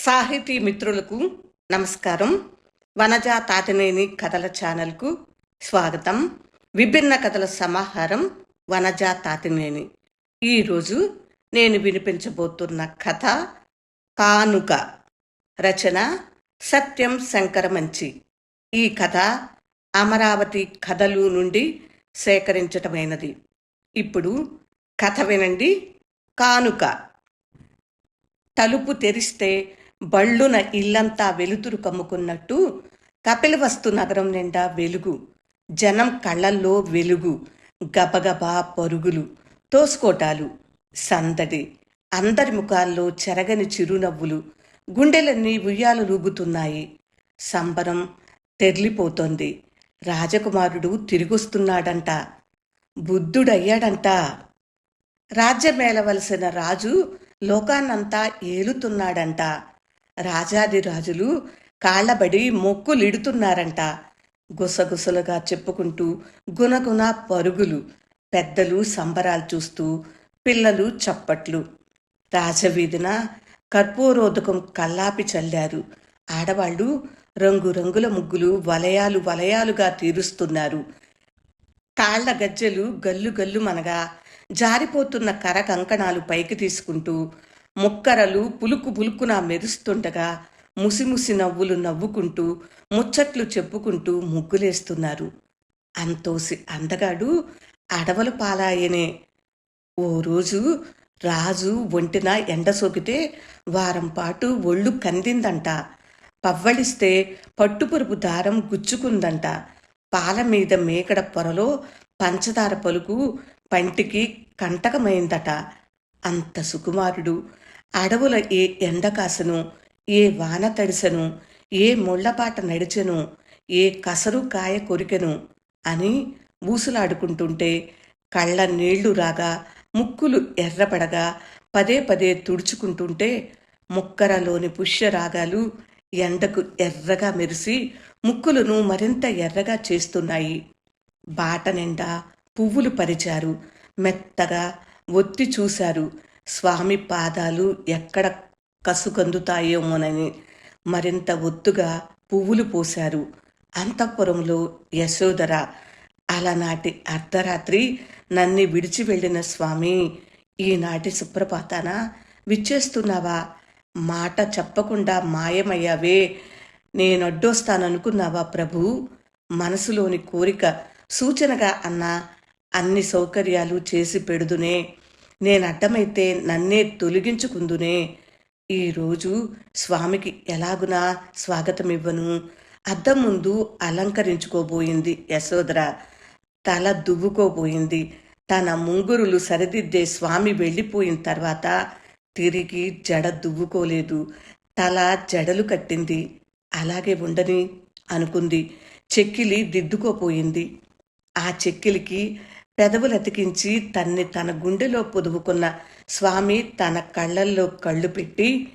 సాహితీ మిత్రులకు నమస్కారం. వనజా తాతినేని కథల ఛానల్కు స్వాగతం. విభిన్న కథల సమాహారం వనజా తాతినేని ఈరోజు నేను వినిపించబోతున్న కథ కానుక రచన సత్యం శంకరమంచి ఈ కథ అమరావతి కథలు నుండి సేకరించటమైనది. ఇప్పుడు కథ వినండి. కానుక తలుపు తెరిస్తే బళ్ళున ఇల్లంతా వెలుతురు కమ్ముకున్నట్టు కపిలవస్తు నగరం నిండా వెలుగు. జనం కళ్ళల్లో వెలుగు. గబగబా పరుగులు తోసుకోటాలు. సందడి. అందరి ముఖాల్లో చెరగని చిరునవ్వులు. గుండెలన్నీ ఉయ్యాలు రూగుతున్నాయి. సంబరం తెర్లిపోతోంది. రాజకుమారుడు తిరిగొస్తున్నాడంట. బుద్ధుడయ్యాడంట. రాజ్యమేలవలసిన రాజు లోకాన్నంతా ఏలుతున్నాడంట. రాజాది రాజులు కాళ్ళబడి మొక్కులిడుతున్నారంట. గుసగుసలుగా చెప్పుకుంటూ గునగున పరుగులు పెద్దలు సంబరాలు చూస్తూ పిల్లలు చప్పట్లు. రాజవీధిన కర్పూరోదకం కల్లాపి చల్లారు. ఆడవాళ్ళు రంగురంగుల ముగ్గులు వలయాలు వలయాలుగా తీరుస్తున్నారు. కాళ్ళ గజ్జెలు గల్లు గల్లు మనగా జారిపోతున్న కర కంకణాలు పైకి తీసుకుంటూ ముక్కరలు పులుకు పులుకున మెరుస్తుండగా ముసిముసి నవ్వులు నవ్వుకుంటూ ముచ్చట్లు చెప్పుకుంటూ ముగ్గులేస్తున్నారు. అంతోసి అందగాడు అడవల పాలాయనే. ఓ రోజు రాజు ఒంటిన ఎండ సోకితే వారం పాటు ఒళ్ళు కందిందంట. పవ్వళిస్తే పట్టుపురుపు దారం గుచ్చుకుందంట. పాల మీద మేకడ పొరలో పంచదార పలుకు పంటికి కంటకమైందట. అంత సుకుమారుడు. అడవుల ఏ ఎండకాసను ఏ వాన తడిసెను ఏ ముళ్ళపాట నడిచెను ఏ కసరు కాయ కొరికెను అని ఊసులాడుకుంటుంటే కళ్ళ నీళ్ళు రాగా ముక్కులు ఎర్రపడగా పదే పదే తుడుచుకుంటుంటే ముక్కరలోని పుష్యరాగాలు ఎండకు ఎర్రగా మెరిసి ముక్కులను మరింత ఎర్రగా చేస్తున్నాయి. బాట నిండా పువ్వులు పరిచారు. మెత్తగా ఒత్తి చూశారు. స్వామి పాదాలు ఎక్కడ కసుకందుతాయేమోనని మరింత ఒత్తుగా పువ్వులు పోశారు. అంతఃపురంలో యశోదర అలనాటి అర్ధరాత్రి నన్ను విడిచి వెళ్ళిన స్వామి ఈనాటి సుప్రభాతాన? విచ్చేస్తున్నావా? మాట చెప్పకుండా మాయమయ్యావే. నేనొడ్డొస్తాననుకున్నావా ప్రభు? మనసులోని కోరిక సూచనగా అన్నా అన్ని సౌకర్యాలు చేసి పెడుదునే. నేను అడ్డమైతే నన్నే తొలగించుకుందునే. ఈరోజు స్వామికి ఎలాగునా స్వాగతమివ్వను. అద్దం ముందు అలంకరించుకోబోయింది యశోదర తల దువ్వుకోబోయింది. తన ముంగురులు సరిదిద్దే స్వామి వెళ్ళిపోయిన తర్వాత తిరిగి జడ దువ్వుకోలేదు. తల జడలు కట్టింది. అలాగే ఉండని అనుకుంది. చెక్కిలి దిద్దుకోపోయింది ఆ చెక్కిలికి పెదవులు అతికించి తన్ని తన గుండెలో పొదువుకున్న స్వామి తన కళ్ళల్లో కళ్ళు పెట్టి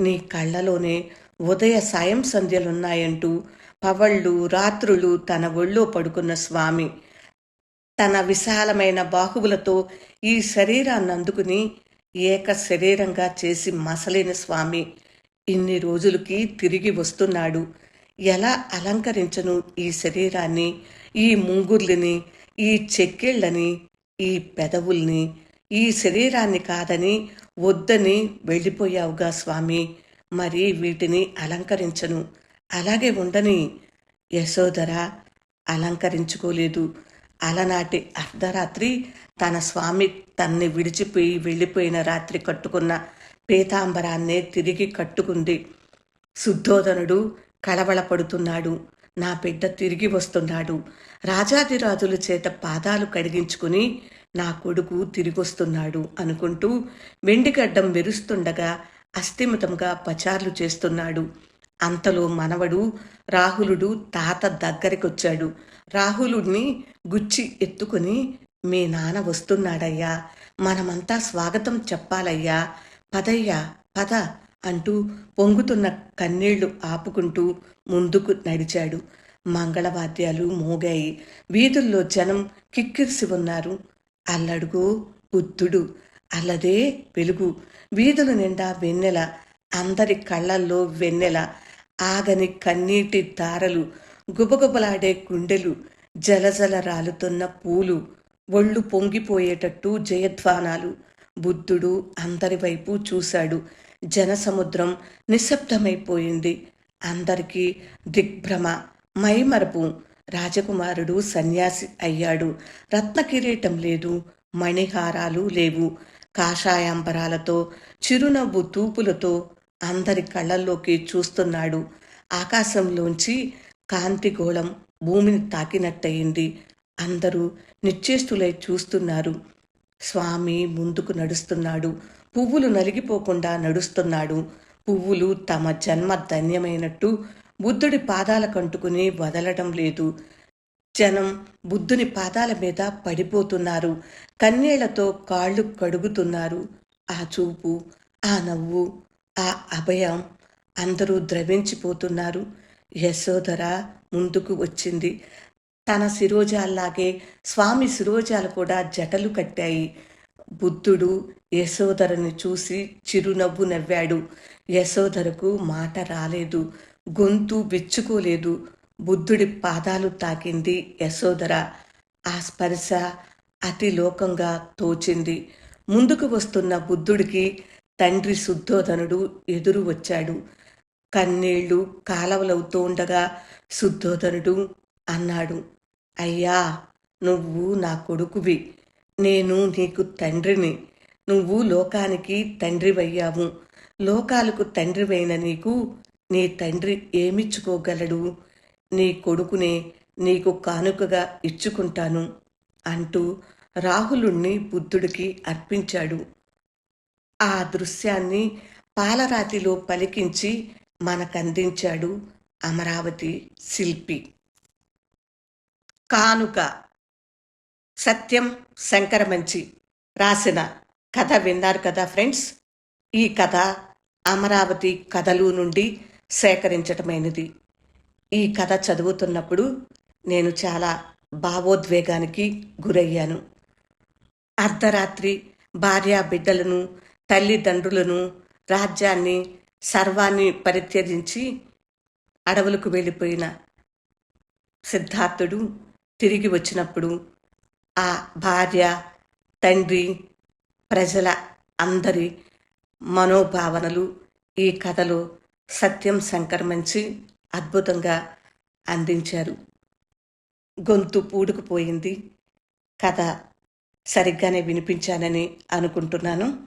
నీ కళ్ళలోనే ఉదయ సాయం సంధ్యలున్నాయంటూ పవళ్ళు రాత్రులు తన ఒళ్ళో పడుకున్న స్వామి. తన విశాలమైన బాహువులతో ఈ శరీరాన్ని అందుకుని ఏక శరీరంగా చేసి మసలిన స్వామి. ఇన్ని రోజులకి తిరిగి వస్తున్నాడు. ఎలా అలంకరించను ఈ శరీరాన్ని ఈ ముంగుర్లిని? ఈ చెక్కిళ్ళని ఈ పెదవుల్ని ఈ శరీరాన్ని కాదని వద్దని వెళ్ళిపోయావుగా స్వామి. మరి వీటిని అలంకరించను. అలాగే ఉండని యశోధర అలంకరించుకోలేదు. అలనాటి అర్ధరాత్రి తన స్వామి తన్ని విడిచిపోయి వెళ్ళిపోయిన రాత్రి కట్టుకున్న పీతాంబరాన్నే తిరిగి కట్టుకుంది. శుద్ధోదనుడు కళవళపడుతున్నాడు. నా బిడ్డ తిరిగి వస్తున్నాడు. రాజాదిరాజుల చేత పాదాలు కడిగించుకుని నా కొడుకు తిరిగొస్తున్నాడు అనుకుంటూ వెండిగడ్డం మెరుస్తుండగా అస్థిమితంగా పచార్లు చేస్తున్నాడు. అంతలో మనవడు రాహులుడు తాత దగ్గరికొచ్చాడు. రాహులుడిని గుచ్చి ఎత్తుకుని మీ నాన్న వస్తున్నాడయ్యా. మనమంతా స్వాగతం చెప్పాలయ్యా. పదయ్యా పద. అంటూ పొంగుతున్న కన్నీళ్ళు ఆపుకుంటూ ముందుకు నడిచాడు. మంగళవాద్యాలు మోగాయి. వీధుల్లో జనం కిక్కిరిసి ఉన్నారు. అల్లడుగో బుద్ధుడు. అల్లదే వెలుగు. వీధుల నిండా వెన్నెల. అందరి కళ్ళల్లో వెన్నెల. ఆగని కన్నీటి దారలు గుబగుబలాడే గుండెలు. జలజల రాలుతున్న పూలు. ఒళ్ళు పొంగిపోయేటట్టు జయధ్వానాలు. బుద్ధుడు అందరి వైపు చూశాడు. జనసముద్రం నిశ్శబ్దమైపోయింది. అందరికీ దిగ్భ్రమ మైమరపు రాజకుమారుడు సన్యాసి అయ్యాడు. రత్న కిరీటం లేదు మణిహారాలు లేవు. కాషాయాంబరాలతో చిరునవ్వు తూపులతో అందరి కళ్ళల్లోకి చూస్తున్నాడు. ఆకాశంలోంచి కాంతిగోళం భూమిని తాకినట్టయింది. అందరూ నిశ్చేష్టులై చూస్తున్నారు. స్వామి ముందుకు నడుస్తున్నాడు. పువ్వులు నలిగిపోకుండా నడుస్తున్నాడు. పువ్వులు తమ జన్మ ధన్యమైనట్టు బుద్ధుడి పాదాల కంటుకుని వదలడం లేదు. జనం బుద్ధుని పాదాల మీద పడిపోతున్నారు. కన్నీళ్ళతో కాళ్ళు కడుగుతున్నారు. ఆ చూపు ఆ నవ్వు ఆ అభయం అందరూ ద్రవించిపోతున్నారు. యశోధర ముందుకు వచ్చింది. తన శిరోజాల్లాగే స్వామి శిరోజాలు కూడా జటలు కట్టాయి. బుద్ధుడు యశోధరని చూసి చిరునవ్వు నవ్వాడు. యశోధరకు మాట రాలేదు గొంతు బిచ్చుకోలేదు బుద్ధుడి పాదాలు తాకింది యశోధర. ఆ స్పర్శ అతి లోకంగా తోచింది. ముందుకు వస్తున్న బుద్ధుడికి తండ్రి శుద్ధోధనుడు ఎదురు వచ్చాడు. కన్నీళ్ళు కాలవలవుతూ ఉండగా శుద్ధోధనుడు అన్నాడు అయ్యా నువ్వు నా కొడుకువి. నేను నీకు తండ్రిని. నువ్వు లోకానికి తండ్రివయ్యావు. లోకాలకు తండ్రివైన నీకు నీ తండ్రి ఏమిచ్చుకోగలడు? నీ కొడుకునే నీకు కానుకగా ఇచ్చుకుంటాను అంటూ రాహులుణ్ణి బుద్ధుడికి అర్పించాడు. ఆ దృశ్యాన్ని పాలరాతిలో పలికించి మనకందించాడు అమరావతి శిల్పి. కానుక సత్యం శంకరమంచి రాసిన కథ విన్నారు కదా ఫ్రెండ్స్. ఈ కథ అమరావతి కథలు నుండి సేకరించటమైనది. ఈ కథ చదువుతున్నప్పుడు నేను చాలా భావోద్వేగానికి గురయ్యాను. అర్ధరాత్రి భార్యా బిడ్డలను తల్లిదండ్రులను రాజ్యాన్ని సర్వాన్ని పరిత్యజించి అడవులకు వెళ్ళిపోయిన సిద్ధార్థుడు తిరిగి వచ్చినప్పుడు ఆ భార్య తండ్రి ప్రజల అందరి మనోభావనలు ఈ కథలో సత్యం సంక్రమించి అద్భుతంగా అందించారు. గొంతు పూడుకుపోయింది. కథ సరిగ్గానే వినిపించానని అనుకుంటున్నాను.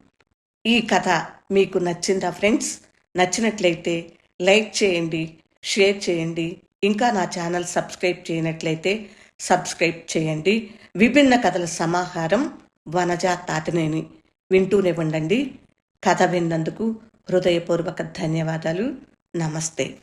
ఈ కథ మీకు నచ్చిందా ఫ్రెండ్స్? నచ్చినట్లయితే లైక్ చేయండి షేర్ చేయండి. ఇంకా నా ఛానల్ సబ్స్క్రైబ్ చేయనట్లయితే సబ్స్క్రైబ్ చేయండి. విభిన్న కథల సమాహారం వనజా తాతినేని వింటూనే ఉండండి. కథ విన్నందుకు హృదయపూర్వక ధన్యవాదాలు. నమస్తే.